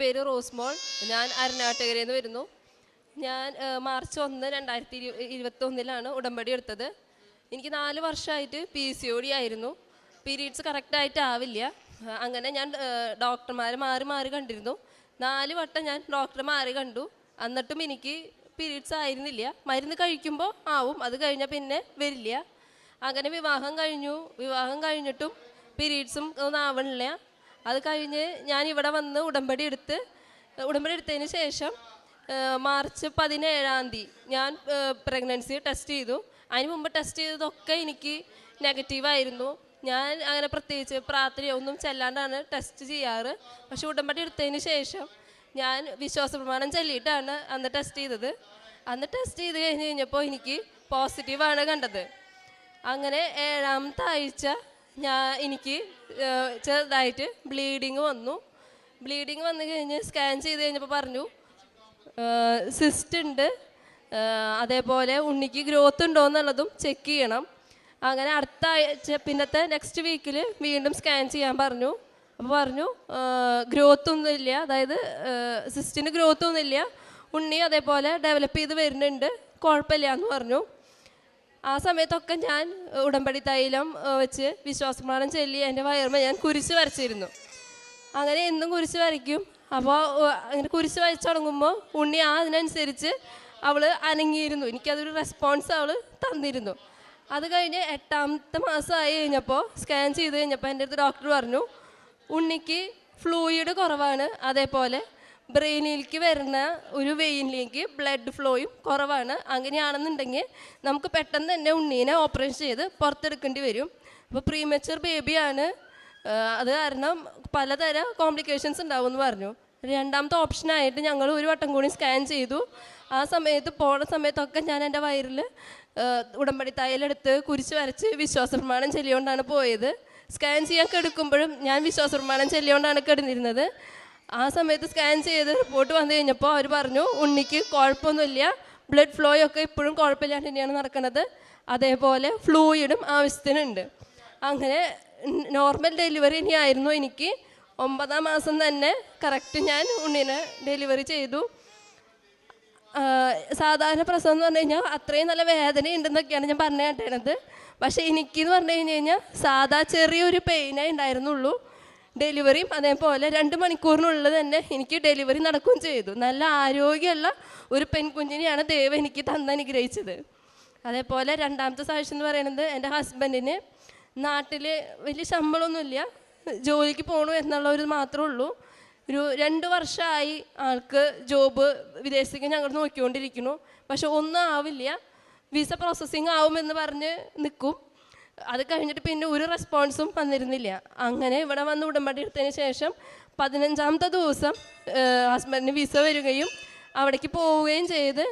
പേര് റോസ്മോൾ. ഞാൻ അരുണാട്ടുകരയിൽ നിന്ന് വരുന്നു. ഞാൻ മാർച്ച് ഒന്ന് രണ്ടായിരത്തി ഇരു ഇരുപത്തി ഒന്നിലാണ് ഉടമ്പടി എടുത്തത്. എനിക്ക് നാല് വർഷമായിട്ട് പി സി ഒ ഡി ആയിരുന്നു. പീരീഡ്സ് കറക്റ്റായിട്ട് ആവില്ല. അങ്ങനെ ഞാൻ ഡോക്ടർമാരെ മാറി മാറി കണ്ടിരുന്നു. നാല് വട്ടം ഞാൻ ഡോക്ടറെ മാറി കണ്ടു. എന്നിട്ടും എനിക്ക് പീരീഡ്സ് ആയിരുന്നില്ല. മരുന്ന് കഴിക്കുമ്പോൾ ആവും. അത് കഴിഞ്ഞാൽ പിന്നെ വരില്ല. അങ്ങനെ വിവാഹം കഴിഞ്ഞു. വിവാഹം കഴിഞ്ഞിട്ടും പീരീഡ്സും ഒന്നും ആവണില്ല. അത് കഴിഞ്ഞ് ഞാൻ ഇവിടെ വന്ന് ഉടമ്പടി എടുത്ത് ഉടമ്പടി എടുത്തതിന് ശേഷം മാർച്ച് പതിനേഴാം തീയതി ഞാൻ പ്രഗ്നൻസി ടെസ്റ്റ് ചെയ്തു. അതിന് മുമ്പ് ടെസ്റ്റ് ചെയ്തതൊക്കെ എനിക്ക് നെഗറ്റീവായിരുന്നു ഞാൻ അങ്ങനെ പ്രത്യേകിച്ച് പ്രാർത്ഥന ഒന്നും ചെല്ലാണ്ടാണ് ടെസ്റ്റ് ചെയ്യാറ്. പക്ഷെ ഉടമ്പടി എടുത്തതിന് ശേഷം ഞാൻ വിശ്വാസ പ്രമാണം ചൊല്ലിയിട്ടാണ് അന്ന് ടെസ്റ്റ് ചെയ്തത്. അന്ന് ടെസ്റ്റ് ചെയ്ത് കഴിഞ്ഞ് കഴിഞ്ഞപ്പോൾ എനിക്ക് പോസിറ്റീവാണ് കണ്ടത്. അങ്ങനെ ഏഴാമത്തെ ആഴ്ച ഞാൻ എനിക്ക് ചെറുതായിട്ട് ബ്ലീഡിങ് വന്നു. ബ്ലീഡിങ് വന്നു കഴിഞ്ഞ് സ്കാൻ ചെയ്ത് കഴിഞ്ഞപ്പോൾ പറഞ്ഞു സിസ്റ്റ് ഉണ്ട് അതേപോലെ ഉണ്ണിക്ക് ഗ്രോത്ത് ഉണ്ടോ എന്നുള്ളതും ചെക്ക് ചെയ്യണം. അങ്ങനെ അടുത്ത ആഴ്ച പിന്നത്തെ നെക്സ്റ്റ് വീക്കിൽ വീണ്ടും സ്കാൻ ചെയ്യാൻ പറഞ്ഞു. അപ്പോൾ പറഞ്ഞു ഗ്രോത്ത് ഒന്നുമില്ല അതായത് സിസ്റ്റിന് ഗ്രോത്ത് ഒന്നുമില്ല ഉണ്ണി അതേപോലെ ഡെവലപ്പ് ചെയ്ത് വരുന്നുണ്ട്. കുഴപ്പമില്ല എന്ന് പറഞ്ഞു. ആ സമയത്തൊക്കെ ഞാൻ ഉടമ്പടി തൈലം വെച്ച് വിശ്വാസപ്രമാണം ചൊല്ലി എന്റെ വയറുമ ഞാൻ കുരിശ് വരച്ചിരുന്നു. അങ്ങനെ എന്നും കുരിശ് വരയ്ക്കും. അപ്പോൾ അങ്ങനെ കുരിശ് വരച്ച് തുടങ്ങുമ്പോൾ ഉണ്ണി ആ അതിനനുസരിച്ച് അവൾ അനങ്ങിയിരുന്നു. എനിക്കതൊരു റെസ്പോൺസ് അവൾ തന്നിരുന്നു. അത് കഴിഞ്ഞ് എട്ടാമത്തെ മാസമായി കഴിഞ്ഞപ്പോൾ സ്കാൻ ചെയ്ത് കഴിഞ്ഞപ്പോൾ എന്റെ അടുത്ത് ഡോക്ടർ പറഞ്ഞു ഉണ്ണിക്ക് ഫ്ലൂയിഡ് കുറവാണ് അതേപോലെ ബ്രെയിനിലേക്ക് വരുന്ന ഒരു വെയിനിലേക്ക് ബ്ലഡ് ഫ്ലോയും കുറവാണ്. അങ്ങനെയാണെന്നുണ്ടെങ്കിൽ നമുക്ക് പെട്ടെന്ന് തന്നെ ഉണ്ണീനെ ഓപ്പറേഷൻ ചെയ്ത് പുറത്തെടുക്കേണ്ടി വരും. അപ്പോൾ പ്രീമച്ചർ ബേബിയാണ് അത് കാരണം പലതരം കോംപ്ലിക്കേഷൻസ് ഉണ്ടാവും എന്ന് പറഞ്ഞു. രണ്ടാമത്തെ ഓപ്ഷനായിട്ട് ഞങ്ങൾ ഒരു വട്ടം കൂടി സ്കാൻ ചെയ്തു. ആ സമയത്ത് പോണ സമയത്തൊക്കെ ഞാൻ എന്റെ വയറിൽ ഉടമ്പടി തയ്യലെടുത്ത് കുരിച്ച് വരച്ച് വിശ്വാസ പ്രമാണം ചെല്ലിയോണ്ടാണ് പോയത്. സ്കാൻ ചെയ്യാൻ കെടുക്കുമ്പോഴും ഞാൻ വിശ്വാസ പ്രമാണം ചെല്ലിയോണ്ടാണ് കിടന്നിരുന്നത്. ആ സമയത്ത് സ്കാൻ ചെയ്ത് റിപ്പോർട്ട് വന്നു കഴിഞ്ഞപ്പോൾ അവർ പറഞ്ഞു ഉണ്ണിക്ക് കുഴപ്പമൊന്നുമില്ല. ബ്ലഡ് ഫ്ലോ ഒക്കെ ഇപ്പോഴും കുഴപ്പമില്ലാണ്ട് തന്നെയാണ് നടക്കുന്നത് അതേപോലെ ഫ്ലൂയിഡും ആവശ്യത്തിനുണ്ട്. അങ്ങനെ നോർമൽ ഡെലിവറി ഇനിയായിരുന്നു എനിക്ക്. ഒമ്പതാം മാസം തന്നെ കറക്റ്റ് ഞാൻ ഉണ്ണിനെ ഡെലിവറി ചെയ്തു. സാധാരണ പ്രസവം എന്ന് പറഞ്ഞു കഴിഞ്ഞാൽ അത്രയും നല്ല വേദന ഉണ്ടെന്നൊക്കെയാണ് ഞാൻ പറഞ്ഞു കേട്ടിരുന്നത് പക്ഷേ എനിക്കെന്ന് പറഞ്ഞു കഴിഞ്ഞ് കഴിഞ്ഞാൽ സാധാ ചെറിയൊരു പെയിനേ ഉണ്ടായിരുന്നുള്ളൂ. ഡെലിവറിയും അതേപോലെ രണ്ട് മണിക്കൂറിനുള്ളിൽ തന്നെ എനിക്ക് ഡെലിവറി നടക്കുകയും ചെയ്തു. നല്ല ആരോഗ്യമുള്ള ഒരു പെൺകുഞ്ഞിനെയാണ് ദൈവം എനിക്ക് തന്നനുഗ്രഹിച്ചത് അതേപോലെ രണ്ടാമത്തെ സാഹചര്യം എന്ന് പറയുന്നത് എന്റെ ഹസ്ബൻഡിന് നാട്ടിൽ വലിയ ശമ്പളമൊന്നുമില്ല. ജോലിക്ക് പോകണു എന്നുള്ള ഒരു മാത്രമേ ഉള്ളൂ. ഒരു രണ്ട് വർഷമായി ആൾക്ക് ജോബ് വിദേശത്തേക്ക് ഞങ്ങൾ നോക്കിക്കൊണ്ടിരിക്കുന്നു. പക്ഷെ ഒന്നും ആവില്ല. വിസ പ്രോസസ്സിങ് ആവുമെന്ന് പറഞ്ഞ് നിൽക്കും. അത് കഴിഞ്ഞിട്ട് പിന്നെ ഒരു റെസ്പോൺസും വന്നിരുന്നില്ല. അങ്ങനെ ഇവിടെ വന്ന് ഉടമ്പടി എടുത്തതിന് ശേഷം പതിനഞ്ചാമത്തെ ദിവസം ഹസ്ബൻഡിന് വിസ വരികയും അവിടേക്ക് പോവുകയും ചെയ്ത്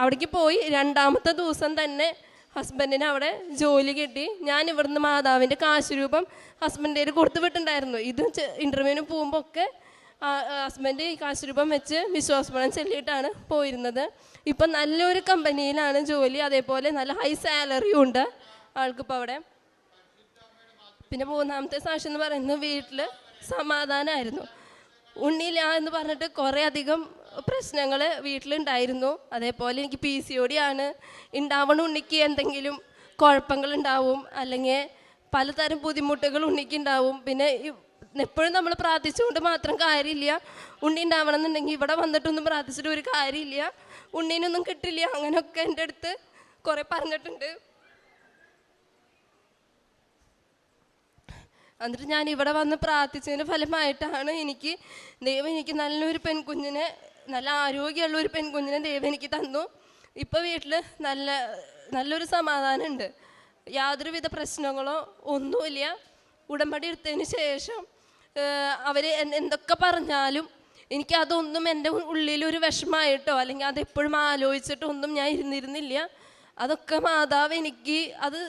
അവിടേക്ക് പോയി രണ്ടാമത്തെ ദിവസം തന്നെ ഹസ്ബൻഡിന് അവിടെ ജോലി കിട്ടി. ഞാൻ ഇവിടുന്ന് മാതാവിന്റെ കാശുരൂപം രൂപം ഹസ്ബൻഡിന്റെ കൊടുത്തു വിട്ടുണ്ടായിരുന്നു ഇത് ഇന്റർവ്യൂവിന് പോകുമ്പോൾ ഒക്കെ ഹസ്ബൻഡ് ഈ കാശുരൂപം വെച്ച് വിശ്വാസപണം ചൊല്ലിയിട്ടാണ് പോയിരുന്നത്. ഇപ്പം നല്ലൊരു കമ്പനിയിലാണ് ജോലി. അതേപോലെ നല്ല ഹൈ സാലറിയും ഉണ്ട്. ആൾക്കിപ്പോൾ അവിടെ പിന്നെ മൂന്നാമത്തെ സാക്ഷി എന്ന് പറയുന്നത് വീട്ടിൽ സമാധാനമായിരുന്നു ഉണ്ണിയില്ല എന്ന് പറഞ്ഞിട്ട് കുറേ അധികം പ്രശ്നങ്ങൾ വീട്ടിലുണ്ടായിരുന്നു. അതേപോലെ എനിക്ക് പി സി ഒ ഡി ആണ്. ഉണ്ടാവണ ഉണ്ണിക്ക് എന്തെങ്കിലും കുഴപ്പങ്ങൾ ഉണ്ടാവും അല്ലെങ്കിൽ പലതരം ബുദ്ധിമുട്ടുകൾ ഉണ്ണിക്ക് ഉണ്ടാവും പിന്നെ എപ്പോഴും നമ്മൾ പ്രാർത്ഥിച്ചുകൊണ്ട് മാത്രം കാര്യമില്ല. ഉണ്ണി ഉണ്ടാവണം എന്നുണ്ടെങ്കിൽ ഇവിടെ വന്നിട്ടൊന്നും പ്രാർത്ഥിച്ചിട്ട് ഒരു കാര്യമില്ല. ഉണ്ണീനൊന്നും കിട്ടില്ല. അങ്ങനെയൊക്കെ എന്റെ അടുത്ത് കുറേ പറഞ്ഞിട്ടുണ്ട്. എന്നിട്ട് ഞാൻ ഇവിടെ വന്ന് പ്രാർത്ഥിച്ചതിന്റെ ഫലമായിട്ടാണ് എനിക്ക് ദൈവം എനിക്ക് നല്ലൊരു പെൺകുഞ്ഞിനെ നല്ല ആരോഗ്യമുള്ള ഒരു പെൺകുഞ്ഞിനെ ദൈവം എനിക്ക് തന്നു. ഇപ്പോൾ വീട്ടിൽ നല്ല നല്ലൊരു സമാധാനമുണ്ട്. യാതൊരുവിധ പ്രശ്നങ്ങളോ ഒന്നുമില്ല. ഉടമ്പടി എടുത്തതിന് ശേഷം അവർ എന്തൊക്കെ പറഞ്ഞാലും എനിക്ക് അതൊന്നും എന്റെ ഉള്ളിലൊരു വിഷമമായിട്ടോ അല്ലെങ്കിൽ അതെപ്പോഴും ആലോചിച്ചിട്ടോ ഒന്നും ഞാൻ ഇരുന്നിരുന്നില്ല. അതൊക്കെ മാതാവ് എനിക്ക് അത്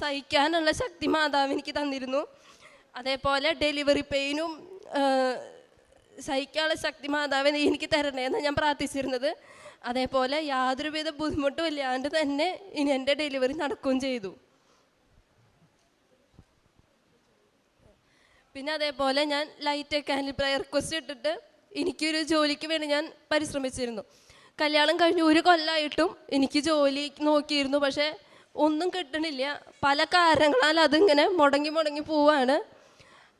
സഹിക്കാനുള്ള ശക്തി മാതാവ് എനിക്ക് തന്നിരുന്നു. അതേപോലെ ഡെലിവറി പെയിനും സഹിക്കാനുള്ള ശക്തി മാതാവ് നീ എനിക്ക് തരണേന്ന് ഞാൻ പ്രാർത്ഥിച്ചിരുന്നത്. അതേപോലെ യാതൊരുവിധ ബുദ്ധിമുട്ടും ഇല്ലാണ്ട് തന്നെ ഇനി എന്റെ ഡെലിവറി നടക്കുകയും ചെയ്തു. പിന്നെ അതേപോലെ ഞാൻ ലൈറ്റ് കാൻഡിൽ പ്രയർ റിക്വസ്റ്റ് ഇട്ടിട്ട് എനിക്കൊരു ജോലിക്ക് വേണ്ടി ഞാൻ പരിശ്രമിച്ചിരുന്നു. കല്യാണം കഴിഞ്ഞ് ഒരു കൊല്ലമായിട്ടും എനിക്ക് ജോലി നോക്കിയിരുന്നു പക്ഷേ ഒന്നും കിട്ടണില്ല. പല കാരണങ്ങളാൽ അതിങ്ങനെ മുടങ്ങി മുടങ്ങി പോവാണ്.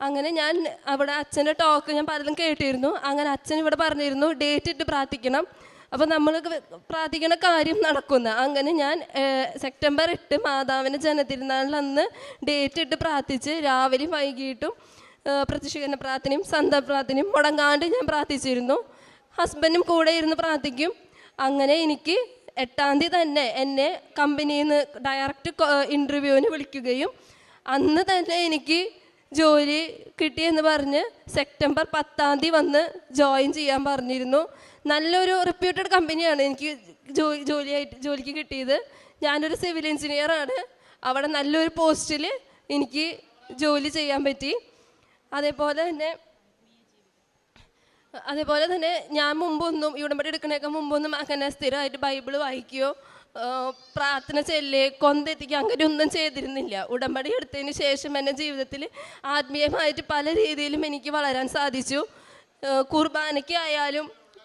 അങ്ങനെ ഞാൻ അവിടെ അച്ഛന്റെ ടോക്ക് ഞാൻ പലതും കേട്ടിരുന്നു. അങ്ങനെ അച്ഛൻ ഇവിടെ പറഞ്ഞിരുന്നു ഡേറ്റ് ഇട്ട് പ്രാർത്ഥിക്കണം. അപ്പോൾ നമ്മൾ പ്രാർത്ഥിക്കുന്ന കാര്യം നടക്കുന്ന. അങ്ങനെ ഞാൻ സെപ്റ്റംബർ എട്ട് മാതാവിന്റെ ജനതിരുന്നാളിൽ അന്ന് ഡേറ്റ് ഇട്ട് പ്രാർത്ഥിച്ച് രാവിലെയും വൈകിട്ടും പ്രത്യക്ഷീകരണ പ്രാർത്ഥനയും സന്ത പ്രാർത്ഥനയും മുടങ്ങാണ്ട് ഞാൻ പ്രാർത്ഥിച്ചിരുന്നു. ഹസ്ബൻഡും കൂടെ ഇരുന്ന് പ്രാർത്ഥിക്കും. അങ്ങനെ എനിക്ക് എട്ടാം തീയതി തന്നെ എന്നെ കമ്പനിയിൽ നിന്ന് ഡയറക്റ്റ് ഇന്റർവ്യൂവിന് വിളിക്കുകയും അന്ന് തന്നെ എനിക്ക് ജോലി കിട്ടിയെന്ന് പറഞ്ഞ് സെപ്റ്റംബർ പത്താം തീയതി വന്ന് ജോയിൻ ചെയ്യാൻ പറഞ്ഞിരുന്നു. നല്ലൊരു റിപ്യൂട്ടഡ് കമ്പനിയാണ് എനിക്ക് ജോലി ജോലിയായിട്ട് ജോലിക്ക് കിട്ടിയത്. ഞാനൊരു സിവിൽ എഞ്ചിനീയറാണ് അവിടെ നല്ലൊരു പോസ്റ്റിൽ എനിക്ക് ജോലി ചെയ്യാൻ പറ്റി. അതേപോലെ തന്നെ അതേപോലെ തന്നെ ഞാൻ മുമ്പൊന്നും ഈ ഉടമ്പടി എടുക്കണേക്കാൾ മുമ്പൊന്നും അങ്ങനെ സ്ഥിരമായിട്ട് ബൈബിൾ വായിക്കുകയോ പ്രാർത്ഥന ചെല്ല് കൊന്തെത്തിക്കുക അങ്ങനെ ഒന്നും ചെയ്തിരുന്നില്ല. ഉടമ്പടി എടുത്തതിന് ശേഷം എന്റെ ജീവിതത്തിൽ ആത്മീയമായിട്ട് പല രീതിയിലും എനിക്ക് വളരാൻ സാധിച്ചു. ആ,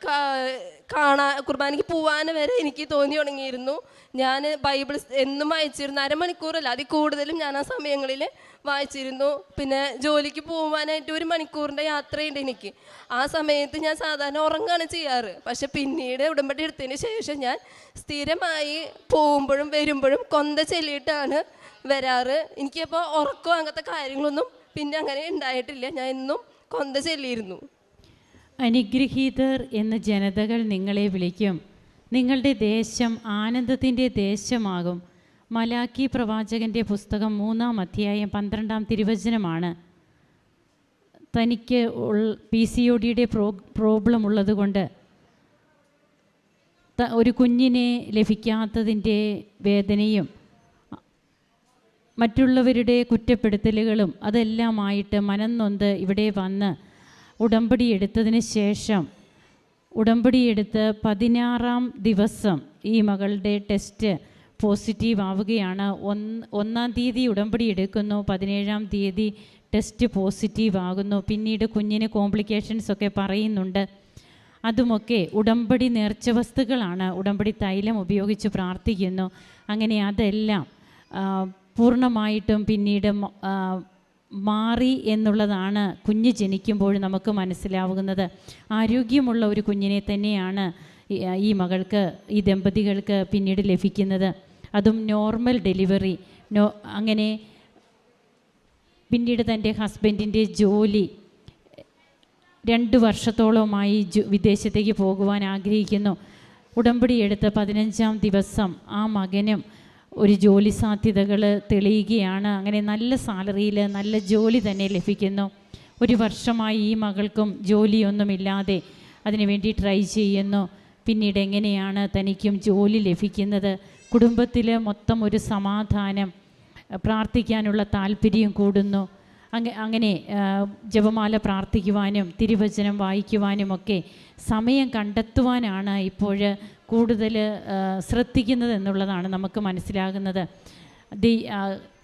കുർബാനയ്ക്ക് ആയാലും കാ- കാണാ കുർബാനയ്ക്ക് പോവാൻ വരെ എനിക്ക് തോന്നി തുടങ്ങിയിരുന്നു. ഞാൻ ബൈബിൾ എന്നും വായിച്ചിരുന്നു. അരമണിക്കൂറല്ല അതിൽ കൂടുതലും ഞാൻ ആ സമയങ്ങളിൽ വായിച്ചിരുന്നു. പിന്നെ ജോലിക്ക് പോകാനായിട്ട് ഒരു മണിക്കൂറിന്റെ യാത്രയുണ്ട് എനിക്ക്. ആ സമയത്ത് ഞാൻ സാധാരണ ഉറങ്ങാണ് ചെയ്യാറ്. പക്ഷെ പിന്നീട് ഉടമ്പടി എടുത്തതിന് ശേഷം ഞാൻ സ്ഥിരമായി പോകുമ്പോഴും വരുമ്പോഴും കൊന്ത ചെല്ലിയിട്ടാണ് വരാറ്. എനിക്കപ്പോൾ ഉറക്കോ അങ്ങനത്തെ കാര്യങ്ങളൊന്നും പിന്നെ അങ്ങനെ ഉണ്ടായിട്ടില്ല. ഞാൻ എന്നും കൊന്ത ചെല്ലിയിരുന്നു. അനുഗ്രഹീതർ എന്ന ജനതകൾ നിങ്ങളെ വിളിക്കും. നിങ്ങളുടെ ദേശം ആനന്ദത്തിന്റെ ദേശമാകും. മലാക്കി പ്രവാചകന്റെ പുസ്തകം മൂന്നാം അധ്യായം പന്ത്രണ്ടാം തിരുവചനമാണ്. തനിക്ക് പി സി ഒ ഡിയുടെ പ്രോ പ്രോബ്ലം ഉള്ളതുകൊണ്ട് ഒരു കുഞ്ഞിനെ ലഭിക്കാത്തതിന്റെ വേദനയും മറ്റുള്ളവരുടെ കുറ്റപ്പെടുത്തലുകളും അതെല്ലാമായിട്ട് മനം നൊന്ത് ഇവിടെ വന്ന് ഉടമ്പടി എടുത്തതിന് ശേഷം ഉടമ്പടി എടുത്ത് പതിനാറാം ദിവസം ഈ മകളുടെ ടെസ്റ്റ് പോസിറ്റീവ് ആവുകയാണ്. ഒന്ന് ഒന്നാം തീയതി ഉടമ്പടി എടുക്കുന്നു പതിനേഴാം തീയതി ടെസ്റ്റ് പോസിറ്റീവ് ആകുന്നു. പിന്നീട് കുഞ്ഞിന് കോംപ്ലിക്കേഷൻസ് ഒക്കെ പറയുന്നുണ്ട്. അതുമൊക്കെ ഉടമ്പടി നേർച്ച വസ്തുക്കളാണ് ഉടമ്പടി തൈലം ഉപയോഗിച്ച് പ്രാർത്ഥിക്കുന്നു. അങ്ങനെ അതെല്ലാം പൂർണമായിട്ടും പിന്നീട് മാറി എന്നുള്ളതാണ് കുഞ്ഞ് ജനിക്കുമ്പോൾ നമുക്ക് മനസ്സിലാവുന്നത്. ആരോഗ്യമുള്ള ഒരു കുഞ്ഞിനെ തന്നെയാണ് ഈ- മകൾക്ക് ഈ ദമ്പതികൾക്ക് പിന്നീട് ലഭിക്കുന്നത്. അതും നോർമൽ ഡെലിവറി. നോ അങ്ങനെ പിന്നീട് തന്റെ ഹസ്ബൻഡിന്റെ ജോലി രണ്ട് വർഷത്തോളമായി വിദേശത്തേക്ക് പോകുവാൻ ആഗ്രഹിക്കുന്നു. ഉടമ്പടി എടുത്ത് പതിനഞ്ചാം ദിവസം ആ മകനും ഒരു ജോലി സാധ്യതകൾ തെളിയുകയാണ്. അങ്ങനെ നല്ല സാലറിയിൽ നല്ല ജോലി തന്നെ ലഭിക്കുന്നു. ഒരു വർഷമായി ഈ മകൾക്കും ജോലിയൊന്നുമില്ലാതെ അതിനുവേണ്ടി ട്രൈ ചെയ്യുന്നു. പിന്നീട് എങ്ങനെയാണ് തനിക്കും ജോലി ലഭിക്കുന്നത്? കുടുംബത്തിൽ മൊത്തം ഒരു സമാധാനം പ്രാർത്ഥിക്കാനുള്ള താല്പര്യം കൂടുന്നു. അങ്ങ അങ്ങനെ ജപമാല പ്രാർത്ഥിക്കുവാനും തിരുവചനം വായിക്കുവാനുമൊക്കെ സമയം കണ്ടെത്തുവാനാണ് ഇപ്പോൾ കൂടുതൽ ശ്രദ്ധിക്കുന്നത് എന്നുള്ളതാണ് നമുക്ക് മനസ്സിലാകുന്നത്. ദി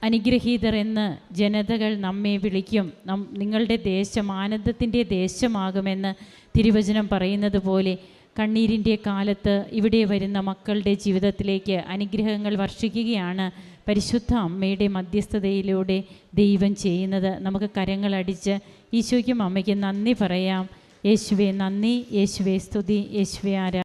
അനുഗ്രഹീതർ എന്ന് ജനതകൾ നമ്മെ വിളിക്കും. നം നിങ്ങളുടെ ദേശം ആനന്ദത്തിന്റെ ദേശമാകുമെന്ന് തിരുവചനം പറയുന്നത് പോലെ കണ്ണീരിന്റെ കാലത്ത് ഇവിടെ വരുന്ന മക്കളുടെ ജീവിതത്തിലേക്ക് അനുഗ്രഹങ്ങൾ വർഷിക്കുകയാണ് പരിശുദ്ധ അമ്മയുടെ മധ്യസ്ഥതയിലൂടെ ദൈവം ചെയ്യുന്നത്. നമുക്ക് കരങ്ങളടിച്ച് ഈശോയ്ക്കും അമ്മയ്ക്കും നന്ദി പറയാം. യേശുവെ നന്ദി. യേശുവെ സ്തുതി. യേശുവെ ആരാ